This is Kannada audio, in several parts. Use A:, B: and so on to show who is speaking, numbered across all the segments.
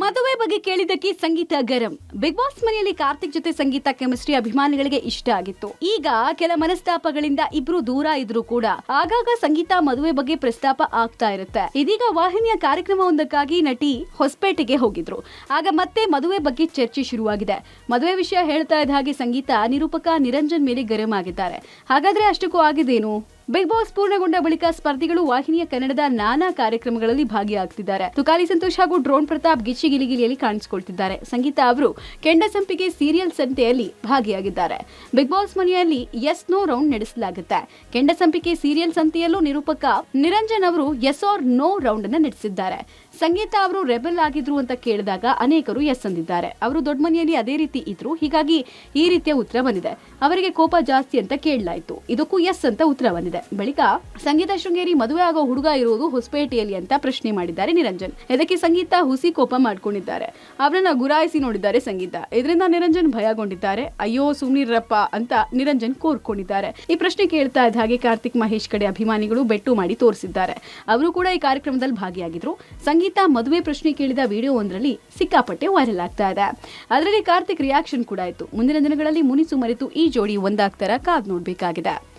A: ಮದುವೆ ಬಗ್ಗೆ ಕೇಳಿದ್ದಕ್ಕೆ ಸಂಗೀತ ಗರಂ. ಬಿಗ್ ಬಾಸ್ ಮನೆಯಲ್ಲಿ ಕಾರ್ತಿಕ್ ಜೊತೆ ಸಂಗೀತ, ಕೆಮಿಸ್ಟ್ರಿ ಅಭಿಮಾನಿಗಳಿಗೆ ಇಷ್ಟ ಆಗಿತ್ತು. ಈಗ ಕೆಲ ಮನಸ್ತಾಪಗಳಿಂದ ಇಬ್ರು ದೂರ ಇದ್ರು ಕೂಡ ಆಗಾಗ ಸಂಗೀತ ಮದುವೆ ಬಗ್ಗೆ ಪ್ರಸ್ತಾಪ ಆಗ್ತಾ ಇರುತ್ತೆ. ಇದೀಗ ವಾಹಿನಿಯ ಕಾರ್ಯಕ್ರಮವೊಂದಕ್ಕಾಗಿ ನಟಿ ಹೊಸಪೇಟೆಗೆ ಹೋಗಿದ್ರು. ಆಗ ಮತ್ತೆ ಮದುವೆ ಬಗ್ಗೆ ಚರ್ಚೆ ಶುರುವಾಗಿದೆ. ಮದುವೆ ವಿಷಯ ಹೇಳ್ತಾ ಇದ್ದ ಹಾಗೆ ಸಂಗೀತ ನಿರೂಪಕ ನಿರಂಜನ್ ಮೇಲೆ ಗರಂ ಆಗಿದ್ದಾರೆ. ಹಾಗಾದ್ರೆ ಅಷ್ಟಕ್ಕೂ ಆಗಿದೇನು ಬಿಗ್ ಬಾಸ್ ಪೂರ್ಣಗೊಂಡ ಬಳಿಕ ಸ್ಪರ್ಧಿಗಳು ವಾಹಿನಿಯ ಕನ್ನಡದ ನಾನಾ ಕಾರ್ಯಕ್ರಮಗಳಲ್ಲಿ ಭಾಗಿಯಾಗ್ತಿದ್ದಾರೆ. ತುಕಾಲಿ ಸಂತೋಷ್ ಹಾಗೂ ಡ್ರೋನ್ ಪ್ರತಾಪ್ ಗಿಚ್ಚಿ ಗಿಲಿಗಿಲಿಯಲ್ಲಿ ಕಾಣಿಸಿಕೊಳ್ತಿದ್ದಾರೆ. ಸಂಗೀತ ಅವರು ಕೆಂಡಸಂಪಿಗೆ ಸೀರಿಯಲ್ ಸಂತೆಯಲ್ಲಿ ಭಾಗಿಯಾಗಿದ್ದಾರೆ. ಬಿಗ್ ಬಾಸ್ ಮನೆಯಲ್ಲಿ ಎಸ್ ನೋ ರೌಂಡ್ ನಡೆಸಲಾಗುತ್ತೆ. ಕೆಂಡಸಂಪಿಗೆ ಸೀರಿಯಲ್ ಸಂತೆಯಲ್ಲೂ ನಿರೂಪಕ ನಿರಂಜನ್ ಅವರು ಎಸ್ ಆರ್ ನೋ ರೌಂಡ್ ಅನ್ನ ನಡೆಸಿದ್ದಾರೆ. ಸಂಗೀತ ಅವರು ರೆಬೆಲ್ ಆಗಿದ್ರು ಅಂತ ಕೇಳಿದಾಗ ಅನೇಕರು ಎಸ್ ಅಂದಿದ್ದಾರೆ. ಅವರು ದೊಡ್ಡ ಮನೆಯಲ್ಲಿ ಅದೇ ರೀತಿ ಇದ್ರು. ಹೀಗಾಗಿ ಈ ರೀತಿಯ ಉತ್ತರ ಬಂದಿದೆ. ಅವರಿಗೆ ಕೋಪ ಜಾಸ್ತಿ ಅಂತ ಕೇಳಲಾಯಿತು. ಇದಕ್ಕೂ ಎಸ್ ಅಂತ ಉತ್ತರ ಬಂದಿದೆ. ಬಳಿಕ ಸಂಗೀತ ಶೃಂಗೇರಿ ಮದುವೆ ಆಗೋ ಹುಡುಗ ಇರುವುದು ಹೊಸಪೇಟೆಯಲ್ಲಿ ಅಂತ ಪ್ರಶ್ನೆ ಮಾಡಿದ್ದಾರೆ ನಿರಂಜನ್. ಇದಕ್ಕೆ ಸಂಗೀತ ಹುಸಿ ಕೋಪ ಮಾಡ್ಕೊಂಡಿದ್ದಾರೆ. ಅವರನ್ನ ಗುರಾಯಿಸಿ ನೋಡಿದ್ದಾರೆ ಸಂಗೀತ. ಇದರಿಂದ ನಿರಂಜನ್ ಭಯಗೊಂಡಿದ್ದಾರೆ. ಅಯ್ಯೋ, ಸುಮ್ನಿರಪ್ಪ ಅಂತ ನಿರಂಜನ್ ಕೋರ್ಕೊಂಡಿದ್ದಾರೆ. ಈ ಪ್ರಶ್ನೆ ಕೇಳ್ತಾ ಇದ್ದ ಹಾಗೆ ಕಾರ್ತಿಕ್ ಮಹೇಶ್ ಕಡೆ ಅಭಿಮಾನಿಗಳು ಬೆಟ್ಟು ಮಾಡಿ ತೋರಿಸಿದ್ದಾರೆ. ಅವರು ಕೂಡ ಈ ಕಾರ್ಯಕ್ರಮದಲ್ಲಿ ಭಾಗಿಯಾಗಿದ್ರು. ಸಂಗೀತ ಮದುವೆ ಪ್ರಶ್ನೆ ಕೇಳಿದ ವಿಡಿಯೋ ಒಂದರಲ್ಲಿ ಸಿಕ್ಕಾಪಟ್ಟೆ ವೈರಲ್ ಆಗ್ತಾ ಇದೆ. ಅದರಲ್ಲಿ ಕಾರ್ತಿಕ್ ರಿಯಾಕ್ಷನ್ ಕೂಡ ಇತ್ತು. ಮುಂದಿನ ದಿನಗಳಲ್ಲಿ ಮುನಿಸು ಮರೆತು ಈ ಜೋಡಿ ಒಂದಾಗ್ತಾರ ಕಾದ್ ನೋಡ್ಬೇಕಾಗಿದೆ.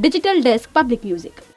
A: Digital Desk Public Music.